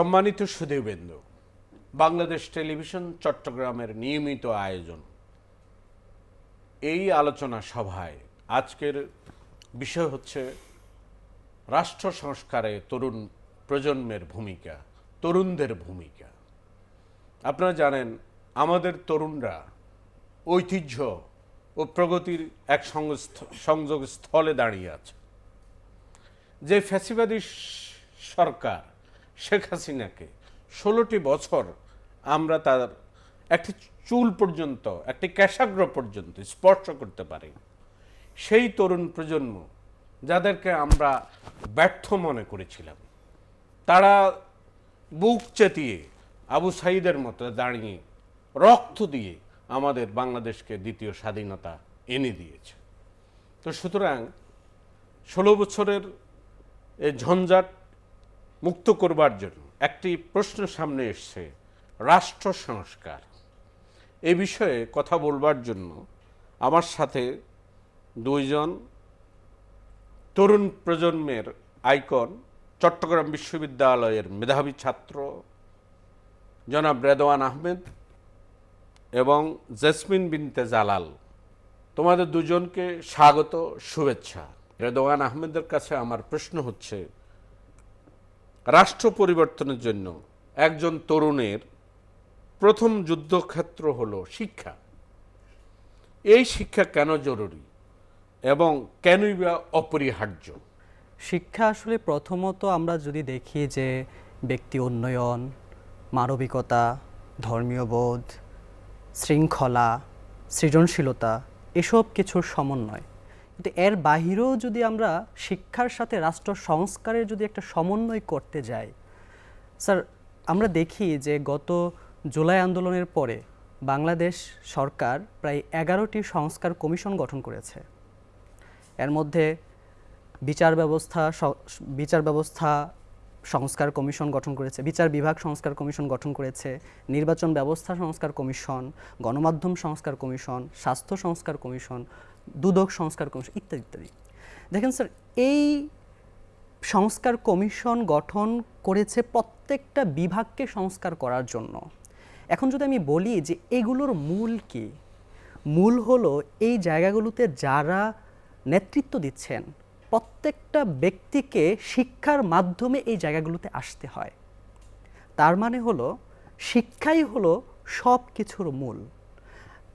সম্মানিত সুধীবৃন্দ বাংলাদেশ টেলিভিশন চট্টগ্রামের নিয়মিত আয়োজন। এই আলোচনা সভায় আজকের বিষয় হচ্ছে রাষ্ট্র সংস্কারে তরুণ প্রজন্মের ভূমিকা, তরুণদের ভূমিকা। আপনারা জানেন, আমাদের তরুণরা ঐতিহ্য ও প্রগতির এক সংযোগ স্থলে দাঁড়িয়ে আছে। যে ফ্যাসিবাদী সরকার শেখ হাসিনাকে ষোলোটি বছর আমরা তার একটি চুল পর্যন্ত, একটি ক্যাশাগ্র পর্যন্ত স্পর্শ করতে পারি। সেই তরুণ প্রজন্ম যাদেরকে আমরা ব্যর্থ মনে করেছিলাম, তারা বুক চেতিয়ে আবু সাইদের মতো দাঁড়িয়ে রক্ত দিয়ে আমাদের বাংলাদেশকে দ্বিতীয় স্বাধীনতা এনে দিয়েছে। তো সুতরাং ষোলো বছরের এই ঝঞ্ঝাট মুক্ত করবার জন্য একটি প্রশ্ন সামনে এসছে, রাষ্ট্র সংস্কার। এ বিষয়ে কথা বলবার জন্য আমার সাথে দুইজন তরুণ প্রজন্মের আইকন, চট্টগ্রাম বিশ্ববিদ্যালয়ের মেধাবী ছাত্র জনাব রেদওয়ান আহমেদ এবং জেসমিন বিনতে জালাল। তোমাদের দুজনকে স্বাগত, শুভেচ্ছা। রেদওয়ান আহমেদের কাছে আমার প্রশ্ন হচ্ছে রাষ্ট্র পরিবর্তনের জন্য একজন তরুণের প্রথম যুদ্ধক্ষেত্র হল শিক্ষা। এই শিক্ষা কেন জরুরি এবং কেনই বা অপরিহার্য? শিক্ষা আসলে প্রথমত আমরা যদি দেখি যে ব্যক্তি উন্নয়ন, মানবিকতা, ধর্মীয় বোধ, শৃঙ্খলা, সৃজনশীলতা, এসব কিছুর সমন্বয়। কিন্তু এর বাহিরেও যদি আমরা শিক্ষার সাথে রাষ্ট্র সংস্কারের যদি একটা সমন্বয় করতে যাই, স্যার, আমরা দেখি যে গত জুলাই আন্দোলনের পরে বাংলাদেশ সরকার প্রায় এগারোটি সংস্কার কমিশন গঠন করেছে। এর মধ্যে বিচার ব্যবস্থা বিচার ব্যবস্থা সংস্কার কমিশন গঠন করেছে, বিচার বিভাগ সংস্কার কমিশন গঠন করেছে, নির্বাচন ব্যবস্থা সংস্কার কমিশন, গণমাধ্যম সংস্কার কমিশন, স্বাস্থ্য সংস্কার কমিশন দুদক সংস্কার কমিশন, ইত্যাদি ইত্যাদি। দেখেন স্যার, এই সংস্কার কমিশন গঠন করেছে প্রত্যেকটা বিভাগকে সংস্কার করার জন্য। এখন যদি আমি বলি যে এগুলোর মূল কি, মূল হলো এই জায়গাগুলোতে যারা নেতৃত্ব দিচ্ছেন, প্রত্যেকটা ব্যক্তিকে শিক্ষার মাধ্যমে এই জায়গাগুলোতে আসতে হয়। তার মানে হলো, শিক্ষাই হলো সব কিছুর মূল।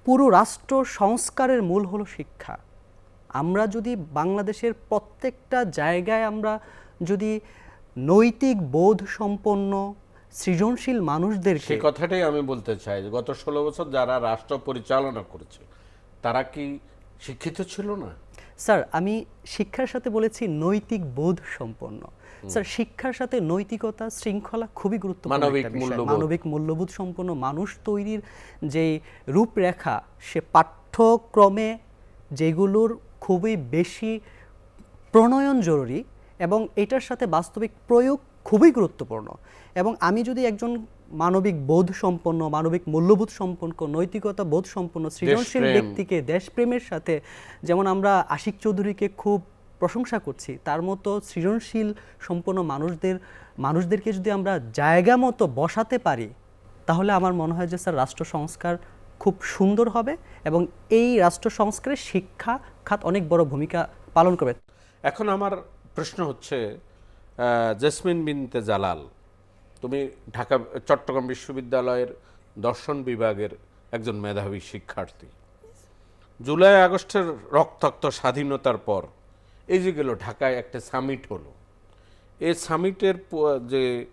পুরো রাষ্ট্র সংস্কারের মূল হলো শিক্ষা। আমরা যদি বাংলাদেশের প্রত্যেকটা জায়গায় আমরা যদি নৈতিক বোধ সম্পন্ন, সৃজনশীল মানুষদের সে কথাটাই আমি বলতে চাই গত ষোলো বছর যারা রাষ্ট্র পরিচালনা করেছে, তারা কি শিক্ষিত ছিল না? স্যার আমি শিক্ষার সাথে বলেছি নৈতিক বোধ সম্পন্ন। স্যার শিক্ষার সাথে নৈতিকতা শৃঙ্খলা খুবই গুরুত্বপূর্ণ মানবিক মূল্যবোধ। মানবিক মূল্যবোধ সম্পন্ন মানুষ তৈরির যে রূপরেখা সে পাঠ্যক্রমে যেগুলোর খুবই বেশি প্রণয়ন জরুরি এবং এটার সাথে বাস্তবিক প্রয়োগ খুবই গুরুত্বপূর্ণ। এবং আমি যদি একজন মানবিক বোধ সম্পন্ন মানবিক মূল্যবোধ সম্পন্ন নৈতিকতা বোধ সম্পন্ন সৃজনশীল ব্যক্তিকে দেশপ্রেমের সাথে যেমন আমরা আশিক চৌধুরীকে খুব প্রশংসা করছি তার মতো সৃজনশীল সম্পন্ন মানুষদের মানুষদেরকে যদি আমরা জায়গা মতো বসাতে পারি তাহলে আমার মনে হয় যে স্যার রাষ্ট্র সংস্কার খুব সুন্দর হবে এবং এই রাষ্ট্র সংস্কারে শিক্ষা খাত অনেক বড় ভূমিকা পালন করবে। এখন আমার প্রশ্ন হচ্ছে জেসমিন বিনতে জালাল তুমি ঢাকা, চট্টগ্রাম বিশ্ববিদ্যালয়ের দর্শন বিভাগের একজন মেধাবী শিক্ষার্থী। জুলাই আগস্টের রক্তাক্ত স্বাধীনতার পর এই যে গেল, ঢাকায় একটা সামিট হলো। এই সামিটের যে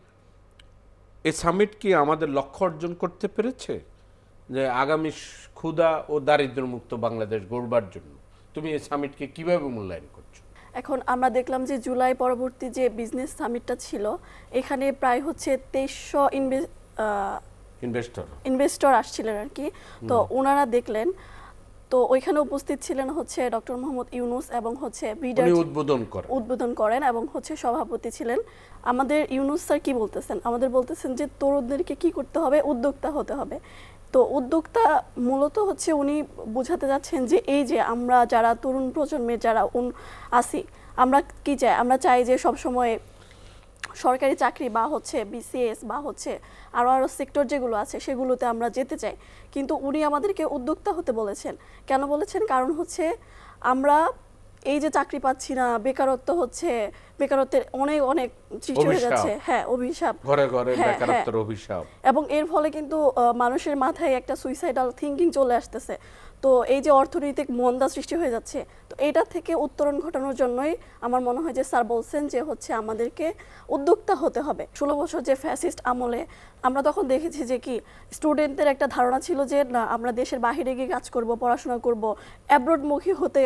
এই সামিট কি আমাদের লক্ষ্য অর্জন করতে পেরেছে? যে আগামী ক্ষুধা ও দারিদ্র্যমুক্ত বাংলাদেশ গড়বার জন্য। তুমি এই সামিটকে কীভাবে মূল্যায়ন করছ? এখন আমরা দেখলাম যে জুলাই পরবর্তী যে বিজনেস সামিটটা ছিল এখানে প্রায় হচ্ছে তেইশশো ইনভেস্টর ইনভেস্টর আসছিলেন আর কি। তো ওনারা দেখলেন তো ওইখানে উপস্থিত ছিলেন হচ্ছে ডক্টর মোহাম্মদ ইউনুস এবং হচ্ছে ব্রিডার উদ্বোধন করেন। উদ্বোধন করেন এবং হচ্ছে সভাপতি ছিলেন। আমাদের ইউনুস স্যার কি বলতেছেন? আমাদের বলতেছেন যে তরুণদেরকে কি করতে হবে? উদ্যোক্তা হতে হবে। তো উদ্যোক্তা মূলত হচ্ছে উনি বোঝাতে যাচ্ছেন যে এই যে আমরা যারা তরুণ প্রজন্মের যারা আছি আমরা কি চাই? আমরা চাই যে সব সময় সরকারি চাকরি বা হচ্ছে বিসিএস বা হচ্ছে আরও আরও সেক্টর যেগুলো আছে সেগুলোতে আমরা যেতে চাই। কিন্তু উনি আমাদেরকে উদ্যোক্তা হতে বলেছেন। কেন বলেছেন? কারণ হচ্ছে আমরা এই যে চাকরি পাচ্ছি না বেকারত্ব হচ্ছে বেকারত্বের অনেক অনেক সৃষ্টি হয়ে যাচ্ছে। হ্যাঁ অভিশাপ। ঘরে ঘরে হ্যাঁ, বেকারত্বের অভিশাপ। এবং এর ফলে কিন্তু মানুষের মাথায় একটা সুইসাইডাল থিঙ্কিং চলে আসতেছে। তো এই যে অর্থনৈতিক মন্দা সৃষ্টি হয়ে যাচ্ছে তো এইটা থেকে উত্তরণ ঘটানোর জন্যই আমার মনে হয় যে স্যার বলছেন যে হচ্ছে আমাদেরকে উদ্যোক্তা হতে হবে। ষোলো বছর যে ফ্যাসিস্ট আমলে আমরা তখন দেখেছি যে কি স্টুডেন্টদের একটা ধারণা ছিল যে না আমরা দেশের বাইরে গিয়ে কাজ করব পড়াশোনা করব অ্যাব্রোডমুখী হতে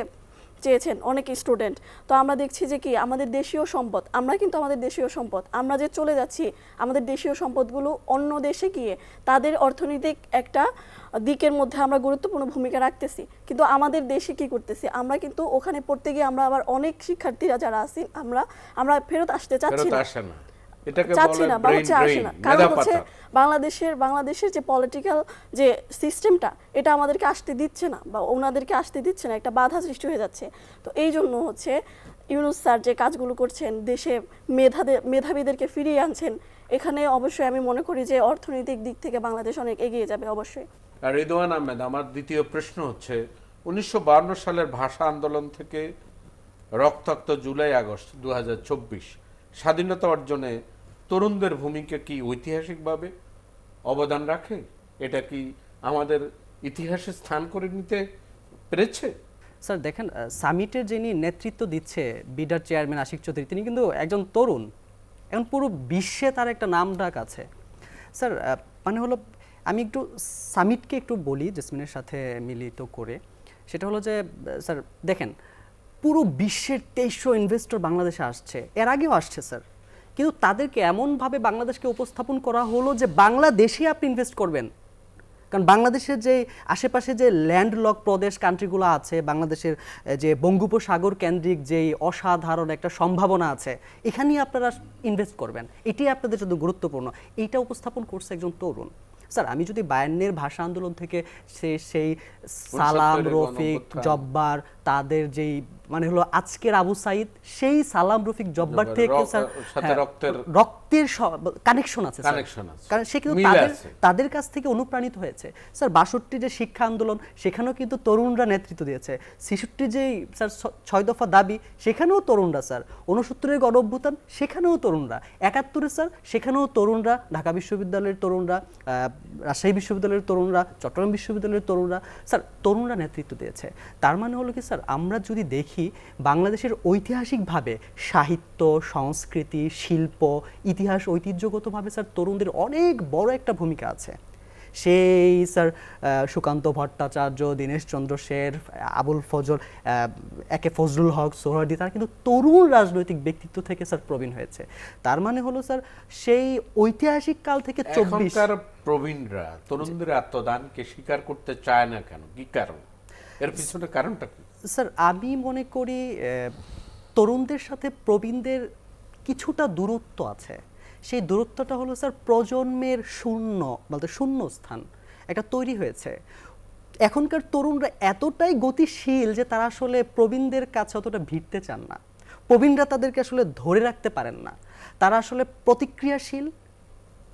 চেয়েছেন অনেক স্টুডেন্ট তো আমরা দেখছি যে কি আমাদের দেশীয় সম্পদ আমরা কিন্তু আমাদের দেশীয় সম্পদ আমরা যে চলে যাচ্ছি আমাদের দেশীয় সম্পদগুলো অন্য দেশে গিয়ে তাদের অর্থনৈতিক একটা দিকের মধ্যে আমরা গুরুত্বপূর্ণ ভূমিকা রাখতেছি। কিন্তু আমাদের দেশে কি করতেছি? আমরা কিন্তু ওখানে পড়তে গিয়ে আমরা আবার অনেক শিক্ষার্থীরা যারা আছি আমরা আমরা ফেরত আসতে চাচ্ছি না। এটাকে চাচ্ছি না বা হচ্ছে আসে না। কারণ হচ্ছে বাংলাদেশের বাংলাদেশের যে পলিটিক্যাল যে সিস্টেমটা এটা আমাদেরকে আসতে দিচ্ছে না বা ওনাদেরকে আসতে দিচ্ছে না একটা বাধা সৃষ্টি হয়ে যাচ্ছে। তো এই জন্য হচ্ছে ইউনুস স্যার যে কাজগুলো করছেন দেশে মেধাদের মেধাবীদেরকে ফিরিয়ে আনছেন এখানে অবশ্যই আমি মনে করি যে অর্থনৈতিক দিক থেকে বাংলাদেশ অনেক এগিয়ে যাবে অবশ্যই। আর রিদওয়ান আহমেদ আমার দ্বিতীয় প্রশ্ন হচ্ছে উনিশশো বায়ান্ন সালের ভাষা আন্দোলন থেকে রক্তাক্ত জুলাই আগস্ট দু হাজার চব্বিশ স্বাধীনতা অর্জনে তরুণদের ভূমিকা কি ঐতিহাসিকভাবে অবদান রাখে? এটা কি আমাদের ইতিহাসে স্থান করে নিতে পেরেছে? স্যার, দেখেন সামিটের যিনি নেতৃত্ব দিচ্ছে বিডার চেয়ারম্যান আশিক চৌধুরী, তিনি কিন্তু একজন তরুণ। এখন পুরো বিশ্বে তার একটা নাম ডাক আছে। স্যার মানে হলো, আমি একটু সামিটকে একটু বলি, জেসমিনের সাথে মিলিত করে। সেটা হলো যে স্যার, দেখেন, পুরো বিশ্বের তেইশশো ইনভেস্টর বাংলাদেশে আসছে। এর আগেও আসছে, স্যার। কিন্তু তাদেরকে এমনভাবে বাংলাদেশকে উপস্থাপন করা হলো যে বাংলাদেশে আপনি ইনভেস্ট করবেন। কারণ বাংলাদেশের যে আশেপাশে যে ল্যান্ডলক প্রদেশ কান্ট্রিগুলো আছে বাংলাদেশের যে বঙ্গোপসাগর কেন্দ্রিক যেই অসাধারণ একটা সম্ভাবনা আছে এখানেই আপনারা ইনভেস্ট করবেন। এটি আপনাদের জন্য গুরুত্বপূর্ণ। এইটা উপস্থাপন করছে একজন তরুণ। স্যার আমি যদি বায়ান্নের ভাষা আন্দোলন থেকে সে সেই সালাম রফিক জব্বার তাদের যেই মানে হলো আজকের আবু সাইদ সেই সালাম রফিক জব্বার থেকে স্যার হ্যাঁ, রক্তের- রক্তের কানেকশন আছে। কারণ সে কিন্তু তাদের তাদের কাছ থেকে অনুপ্রাণিত হয়েছে। স্যার বাষট্টি যে শিক্ষা আন্দোলন সেখানেও কিন্তু তরুণরা নেতৃত্ব দিয়েছে। ছেষট্টি যেই স্যার ছয় দফা দাবি সেখানেও তরুণরা স্যার। উনসত্তরের গণ অভ্যুত্থান সেখানেও তরুণরা। একাত্তরে স্যার সেখানেও তরুণরা ঢাকা বিশ্ববিদ্যালয়ের তরুণরা রাজশাহী বিশ্ববিদ্যালয়ের তরুণরা চট্টগ্রাম বিশ্ববিদ্যালয়ের তরুণরা। স্যার তরুণরা নেতৃত্ব দিয়েছে। তার মানে হলো কি স্যার আমরা যদি দেখি বাংলাদেশের ঐতিহাসিকভাবে সাহিত্য, সংস্কৃতি, শিল্প, ইতিহাস ঐতিহ্যগতভাবে স্যার তরুণদের অনেক বড় একটা ভূমিকা আছে। সেই স্যার সুকান্ত ভট্টাচার্য, দীনেশ চন্দ্র শের, আবুল ফজল একে ফজলুল হক সোহরাদি তারা কিন্তু তরুণ রাজনৈতিক ব্যক্তিত্ব থেকে স্যার প্রবীণ হয়েছে। তার মানে হলো স্যার, সেই ঐতিহাসিক কাল থেকে চব্বিশ প্রবীণরা তরুণদের আত্মদানকে স্বীকার করতে চায় না কেন? কি কারণ? এর পিছনে কারণটা কি? স্যার, আমি মনে করি তরুণদের সাথে প্রবীণদের কিছুটা দূরত্ব আছে। সেই দূরত্বটা হলো, স্যার, প্রজন্মের শূন্য, বলতে শূন্য স্থান একটা তৈরি হয়েছে। এখনকার তরুণরা এতটাই গতিশীল যে তারা আসলে প্রবীণদের কাছে অতটা ভিড়তে চান না। প্রবীণরা তাদেরকে আসলে ধরে রাখতে পারেন না। তারা আসলে প্রতিক্রিয়াশীল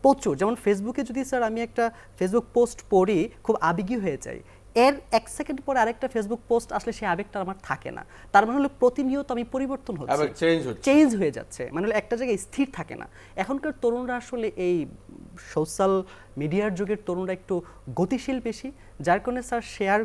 প্রচুর। যেমন ফেসবুকে যদি, স্যার, আমি একটা ফেসবুক পোস্ট পড়ি, খুব আবেগী হয়ে যাই। এর এক সেকেন্ড পরে আরেকটা ফেসবুক পোস্ট আসলে সেই আবেগটা আমার থাকে না। তার মানে হলো প্রতিনিয়ত আমি পরিবর্তন হচ্ছে। আবেগ চেঞ্জ হচ্ছে। চেঞ্জ হয়ে যাচ্ছে। মানে হলো একটা জায়গায় স্থির থাকে না। এখনকার তরুণরা আসলে এই সোশ্যাল মিডিয়ার যুগের তরুণরা একটু গতিশীল বেশি যার কারণে স্যার শেয়ার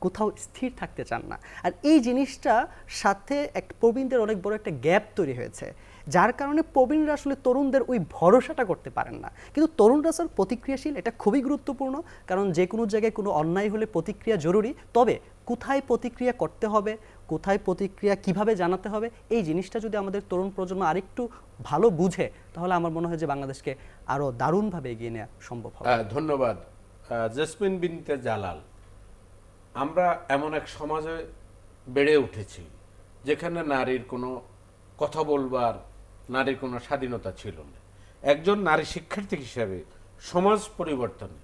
কোথাও স্থির থাকতে চান না। আর এই জিনিসটা সাথে এক প্রবীণদের অনেক বড় একটা গ্যাপ তৈরি হয়েছে। যার কারণে প্রবীণরা আসলে তরুণদের ওই ভরসাটা করতে পারেন না। কিন্তু তরুণরা স্যার প্রতিক্রিয়াশীল, এটা খুবই গুরুত্বপূর্ণ। কারণ যে কোনো জায়গায় কোনো অন্যায় হলে প্রতিক্রিয়া জরুরি। তবে কোথায় প্রতিক্রিয়া করতে হবে, কোথায় প্রতিক্রিয়া কীভাবে জানাতে হবে, এই জিনিসটা যদি আমাদের তরুণ প্রজন্ম আরেকটু ভালো বুঝে, তাহলে আমার মনে হয় যে বাংলাদেশকে আরও দারুণভাবে এগিয়ে নেওয়া সম্ভব হবে। ধন্যবাদ। জেসমিন বিনতে জালাল, আমরা এমন এক সমাজে বেড়ে উঠেছি, যেখানে নারীর কোনো কথা বলবার নারীর কোনো স্বাধীনতা ছিল না। একজন নারী শিক্ষার্থী হিসাবে সমাজ পরিবর্তনে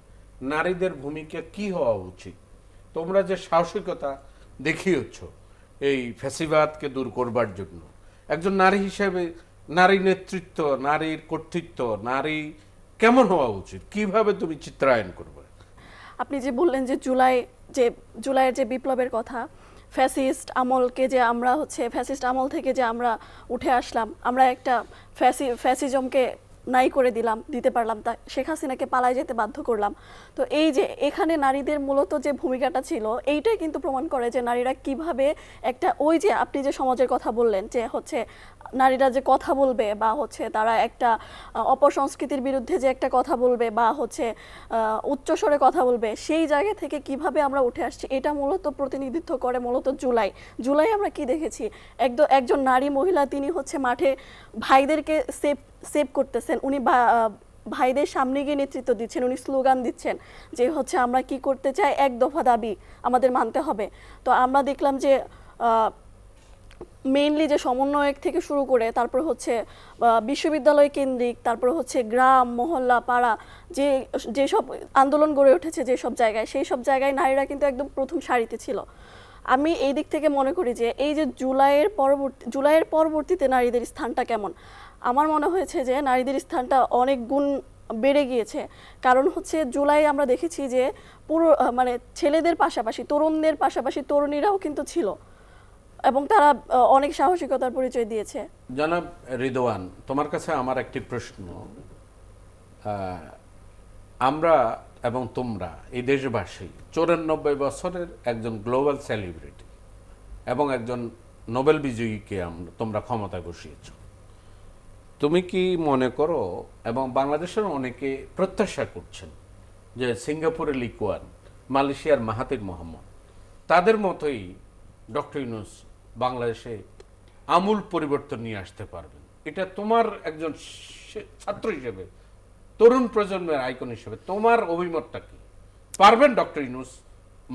নারীদের ভূমিকা কি হওয়া উচিত? তোমরা যে সাহসিকতা দেখিয়েছ এই ফ্যাসিবাদকে দূর করবার জন্য, একজন নারী হিসাবে নারী নেতৃত্ব, নারীর কর্তৃত্ব, নারী কেমন হওয়া উচিত? কীভাবে তুমি চিত্রায়ন করবে? আপনি যে বললেন যে জুলাই, যে জুলাইয়ের যে বিপ্লবের কথা ফ্যাসিস্ট আমলকে যে আমরা হচ্ছে, ফ্যাসিস্ট আমল থেকে যে আমরা উঠে আসলাম, আমরা একটা ফ্যাসি, ফ্যাসিজমকে নাই করে দিলাম, দিতে পারলাম তা, শেখ হাসিনাকে পালায় যেতে বাধ্য করলাম। তো এই যে এখানে নারীদের মূলত যে ভূমিকাটা ছিল, এইটাই কিন্তু প্রমাণ করে যে নারীরা কীভাবে একটা, ওই যে আপনি যে সমাজের কথা বললেন যে হচ্ছে নারীরা যে কথা বলবে বা হচ্ছে তারা একটা অপসংস্কৃতির বিরুদ্ধে যে একটা কথা বলবে বা হচ্ছে উচ্চস্বরে কথা বলবে, সেই জায়গা থেকে কীভাবে আমরা উঠে আসছি, এটা মূলত প্রতিনিধিত্ব করে মূলত জুলাই। জুলাই আমরা কি দেখেছি? একদম একজন নারী মহিলা, তিনি হচ্ছে মাঠে ভাইদেরকে সেভ সেভ করতেছেন, উনি ভাইদের সামনে গিয়ে নেতৃত্ব দিচ্ছেন, উনি স্লোগান দিচ্ছেন যে হচ্ছে আমরা কি করতে চাই, এক দফা দাবি আমাদের মানতে হবে। তো আমরা দেখলাম যে মেইনলি যে সমন্বয়ক থেকে শুরু করে তারপর হচ্ছে বিশ্ববিদ্যালয় কেন্দ্রিক, তারপর হচ্ছে গ্রাম, মহল্লা, পাড়া, যে, যেসব আন্দোলন গড়ে উঠেছে যেসব জায়গায় সেই সব জায়গায় নারীরা কিন্তু একদম প্রথম সারিতে ছিল। আমি এই দিক থেকে মনে করি যে, এই যে জুলাইয়ের পরবর্তী, জুলাইয়ের পরবর্তীতে নারীদের স্থানটা কেমন? আমার মনে হয়েছে যে নারীদের স্থানটা অনেক গুণ বেড়ে গিয়েছে। কারণ হচ্ছে জুলাই আমরা দেখেছি যে পুরো মানে ছেলেদের পাশাপাশি, তরুণদের পাশাপাশি তরুণীরাও কিন্তু ছিল এবং তারা অনেক সাহসিকতার পরিচয় দিয়েছে। জনাব রিদওয়ান, তোমার কাছে আমার একটি প্রশ্ন। আমরা এবং তোমরা এই দেশবাসী চৌরানব্বই বছরের একজন গ্লোবাল সেলিব্রিটি এবং একজন নোবেল বিজয়ীকে আমরা তোমরা ক্ষমতায় বসিয়েছ। তুমি কি মনে করো, এবং বাংলাদেশের অনেকে প্রত্যাশা করছেন যে সিঙ্গাপুরের লিকুয়ান, মালয়েশিয়ার মাহাতির মোহাম্মদ, তাদের মতোই ডক্টর ইউনুস বাংলাদেশে আমূল পরিবর্তন নিয়ে আসতে পারবেন। এটা তোমার একজন ছাত্র হিসেবে, তরুণ প্রজন্মের আইকন হিসেবে, তোমার অভিমতটা কি? পারবেন ডক্টর ইউনুস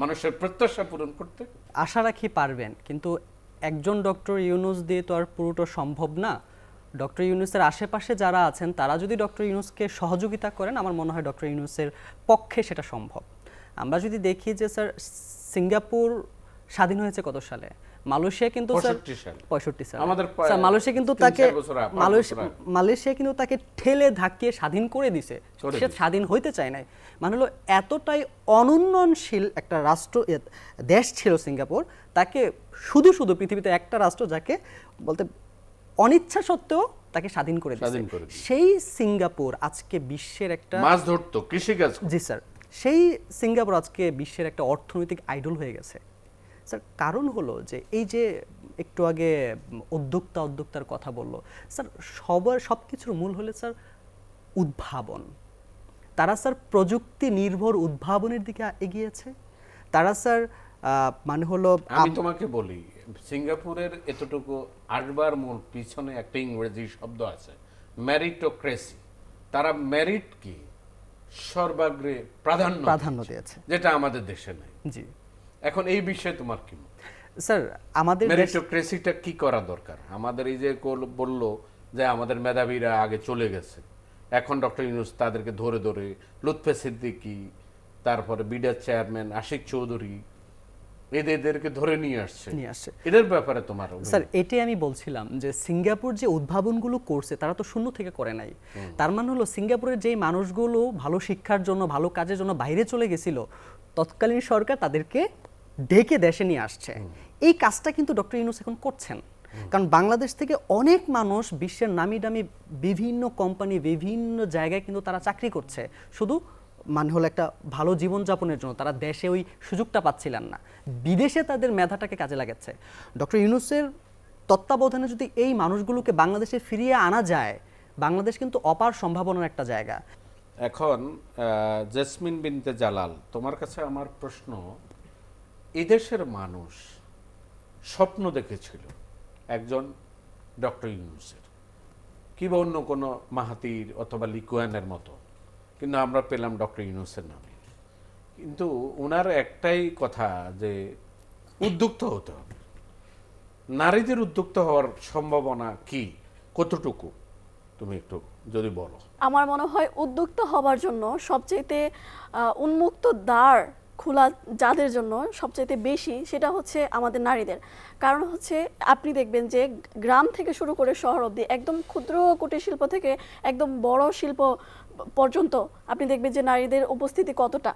মানুষের প্রত্যাশা পূরণ করতে? আশা রাখি পারবেন, কিন্তু একজন ডক্টর ইউনুস দিয়ে তো আর পুরোটা সম্ভব না। ডক্টর ইউনুসের আশেপাশে যারা আছেন তারা যদি ডক্টর ইউনুসকে সহযোগিতা করেন আমার মনে হয় ডক্টর ইউনুসের পক্ষে সেটা সম্ভব। আমরা যদি দেখি যে স্যার সিঙ্গাপুর স্বাধীন হয়েছে কত সালে? মালয়েশিয়া কিন্তু স্যার পঁয়ষট্টি সালে। আমাদের স্যার মালয়েশিয়া কিন্তু তাকে মালয়েশিয়া মালয়েশিয়া কিন্তু তাকে ঠেলে ধাক্কিয়ে স্বাধীন করে দিছে। সে স্বাধীন হইতে চায় নাই। মানে হলো এতটাই অনুন্নয়নশীল একটা রাষ্ট্র দেশ ছিল সিঙ্গাপুর তাকে শুধু শুধু পৃথিবীতে একটা রাষ্ট্র যাকে বলতে অনিচ্ছা সত্ত্বেও তাকে স্বাধীন করে দিয়েছে। সেই সিঙ্গাপুর আজকে বিশ্বের একটা মাছ ধরতো কৃষিকাজ জি স্যার। সেই সিঙ্গাপুর আজকে বিশ্বের একটা অর্থনৈতিক আইডল হয়ে গেছে। স্যার কারণ হলো যে এই যে একটু আগে উদ্যোক্তা উদ্যোক্তার কথা বলল স্যার সবার সব কিছুর মূল হলে স্যার উদ্ভাবন। তারা স্যার প্রযুক্তি নির্ভর উদ্ভাবনের দিকে এগিয়েছে। তারা স্যার আহ, মানে হলো আমি তোমাকে বলি সিঙ্গাপুরের এতটুকু আসবার মূল পিছনে একটা ইংরেজি শব্দ আছে ম্যারিটোক্রেসি তারা মেরিট কি? সর্বাগ্রে প্রাধান্য প্রাধান্য দিয়েছে, যেটা আমাদের দেশে নাই। জি। এখন এই বিষয়ে তোমার কি মত? স্যার আমাদের মেরিটোক্রেসিটা কি করা দরকার? আমাদের এই যে বলল যে আমাদের মেধাবীরা আগে চলে গেছে। এখন ডক্টর ইউনুস তাদেরকে ধরে ধরে লুৎফে সিদ্দিকি তারপরে বিডার চেয়ারম্যান আশিক চৌধুরী এদেরকে ধরে নিয়ে আসছে। নিয়ে আসছে। এদের ব্যাপারে তোমার স্যার এটাই আমি বলছিলাম যে সিঙ্গাপুর যে উদ্ভাবনগুলো করছে তারা তো শূন্য থেকে করে নাই। তার মানে হলো সিঙ্গাপুরের যেই মানুষগুলো ভালো শিক্ষার জন্য ভালো কাজের জন্য বাইরে চলে গেছিল তৎকালীন সরকার তাদেরকে ডেকে দেশে নিয়ে আসছে। এই কাজটা কিন্তু ডক্টর ইউনুস এখন করছেন। কারণ বাংলাদেশ থেকে অনেক মানুষ বিশ্বের নামি দামি বিভিন্ন কোম্পানি বিভিন্ন জায়গায় কিন্তু তারা চাকরি করছে। শুধু মানে হলো একটা ভালো জীবনযাপনের জন্য, তারা দেশে ওই সুযোগটা পাচ্ছিলেন না। বিদেশে তাদের মেধাটাকে কাজে লাগাচ্ছে। ডক্টর ইউনুসের তত্ত্বাবধানে যদি এই মানুষগুলোকে বাংলাদেশে ফিরিয়ে আনা যায়, বাংলাদেশ কিন্তু অপার সম্ভাবনার একটা জায়গা। এখন জেসমিন বিনতে জালাল, তোমার কাছে আমার প্রশ্ন, এদেশের মানুষ স্বপ্ন দেখেছিল একজন ডক্টর ইউনুসের। কিংবা অন্য কোনো মাহাতির অথবা লিকুয়ানের মতো। কিন্তু আমরা পেলাম ডক্টর ইউনুসের নামে। কিন্তু ওনার একটাই কথা যে উদ্যুক্ত হতে হবে। নারীদের উদ্যুক্ত হওয়ার সম্ভাবনা কি? কতটুকু? তুমি একটু যদি বলো। আমার মনে হয় উদ্যুক্ত হবার জন্য সবচেয়ে উন্মুক্ত দ্বার খোলা যাদের জন্য সবচাইতে বেশি সেটা হচ্ছে আমাদের নারীদের। কারণ হচ্ছে আপনি দেখবেন যে গ্রাম থেকে শুরু করে শহর অবধি একদম ক্ষুদ্র কুটির শিল্প থেকে একদম বড় শিল্প পর্যন্ত আপনি দেখবেন যে নারীদের উপস্থিতি কতটা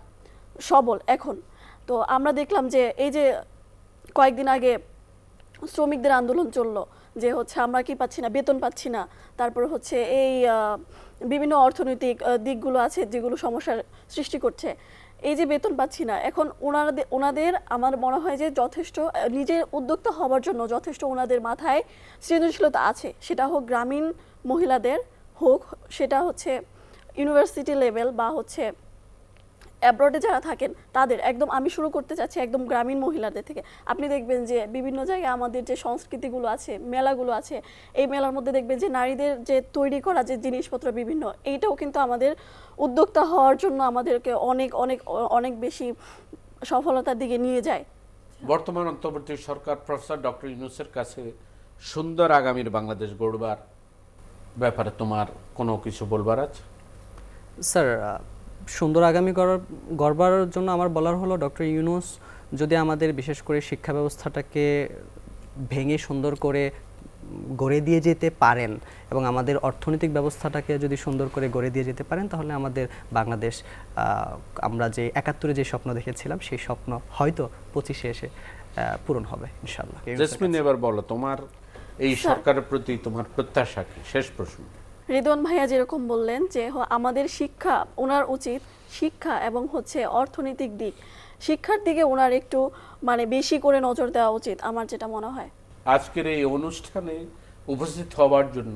সবল এখন। তো আমরা দেখলাম যে এই যে কয়েকদিন আগে শ্রমিকদের আন্দোলন চলল যে হচ্ছে আমরা কি পাচ্ছি না, বেতন পাচ্ছি না, তারপর হচ্ছে এই বিভিন্ন অর্থনৈতিক দিকগুলো আছে যেগুলো সমস্যার সৃষ্টি করছে। এই যে বেতন পাচ্ছি না, এখন ওনাদের ওনাদের আমার মনে হয় যে যথেষ্ট নিজের উদ্যোক্তা হওয়ার জন্য যথেষ্ট ওনাদের মাথায় সৃজনশীলতা আছে। সেটা হোক গ্রামীণ মহিলাদের হোক, সেটা হচ্ছে ইউনিভার্সিটি লেভেল বা হচ্ছে অ্যাব্রডে যারা থাকেন তাদের একদম আমি শুরু করতে চাচ্ছি একদম গ্রামীণ মহিলাদের থেকে। আপনি দেখবেন যে বিভিন্ন জায়গায় আমাদের যে সংস্কৃতিগুলো আছে মেলাগুলো আছে এই মেলার মধ্যে দেখবেন যে নারীদের যে তৈরি করা যে জিনিসপত্র বিভিন্ন এইটাও কিন্তু আমাদের উদ্যোক্তা হওয়ার জন্য আমাদেরকে অনেক অনেক অনেক বেশি সফলতার দিকে নিয়ে যায়। বর্তমান অন্তর্বর্তী সরকার প্রফেসর ডক্টর ইউনুসের কাছে সুন্দর আগামীর বাংলাদেশ গড়বার ব্যাপারে তোমার কোনো কিছু বলবার আছে? স্যার সুন্দর আগামী গড় গড়বার জন্য আমার বলার হলো ডক্টর ইউনুস যদি আমাদের বিশেষ করে শিক্ষা ব্যবস্থাটাকে ভেঙে সুন্দর করে গড়ে দিয়ে যেতে পারেন এবং আমাদের অর্থনৈতিক ব্যবস্থাটাকে যদি সুন্দর করে গড়ে দিয়ে যেতে পারেন তাহলে আমাদের বাংলাদেশ আমরা যে একাত্তরে যে স্বপ্ন দেখেছিলাম সেই স্বপ্ন হয়তো পঁচিশে এসে পূরণ হবে ইনশাল্লাহ জেসমিন এবার বলো তোমার এই সরকারের প্রতি তোমার প্রত্যাশা কি? শেষ প্রশ্ন। রিদওয়ান ভাইয়া যেরকম বললেন যে আমাদের শিক্ষা ওনার উচিত শিক্ষা এবং হচ্ছে অর্থনৈতিক দিক। শিক্ষার দিকে ওনার একটু মানে বেশি করে নজর দেওয়া উচিত আমার যেটা মনে হয়। আজকের এই অনুষ্ঠানে উপস্থিত হওয়ার জন্য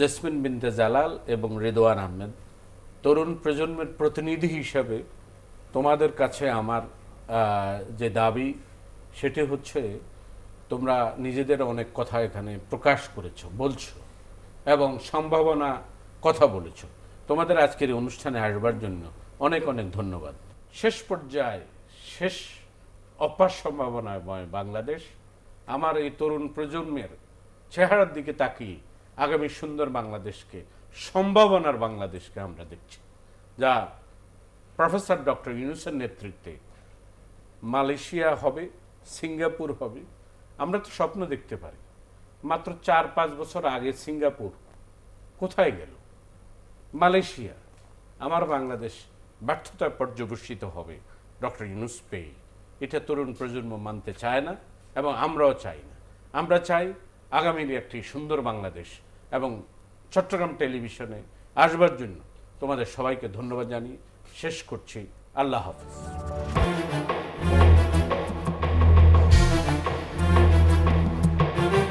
জেসমিন বিনতে জালাল এবং রেদওয়ান আহমেদ, তরুণ প্রজন্মের প্রতিনিধি হিসাবে তোমাদের কাছে আমার যে দাবি, সেটি হচ্ছে তোমরা নিজেদের অনেক কথা এখানে প্রকাশ করেছ, বলছো। এবং সম্ভাবনা কথা বলেছ। তোমাদের আজকের এই অনুষ্ঠানে আসবার জন্য অনেক অনেক ধন্যবাদ। শেষ পর্যায়ে, শেষ অপার সম্ভাবনাময় বাংলাদেশ, আমার এই তরুণ প্রজন্মের চেহারার দিকে তাকিয়ে আগামী সুন্দর বাংলাদেশকে, সম্ভাবনার বাংলাদেশকে আমরা দেখছি। যা প্রফেসর ডক্টর ইউনুসের নেতৃত্বে মালয়েশিয়া হবে, সিঙ্গাপুর হবে, আমরা তো স্বপ্ন দেখতে পারি। মাত্র চার পাঁচ বছর আগে সিঙ্গাপুর। কোথায় গেল? মালয়েশিয়া। আমার বাংলাদেশ ব্যর্থতায় পর্যবসিত হবে। ডক্টর ইউনুস পেয়ে। এটা তরুণ প্রজন্ম মানতে চায় না এবং আমরাও চাই না। আমরা চাই আগামীর একটি সুন্দর বাংলাদেশ এবং চট্টগ্রাম টেলিভিশনে আসবার জন্য তোমাদের সবাইকে ধন্যবাদ জানিয়ে শেষ করছি। আল্লাহ হাফিজ।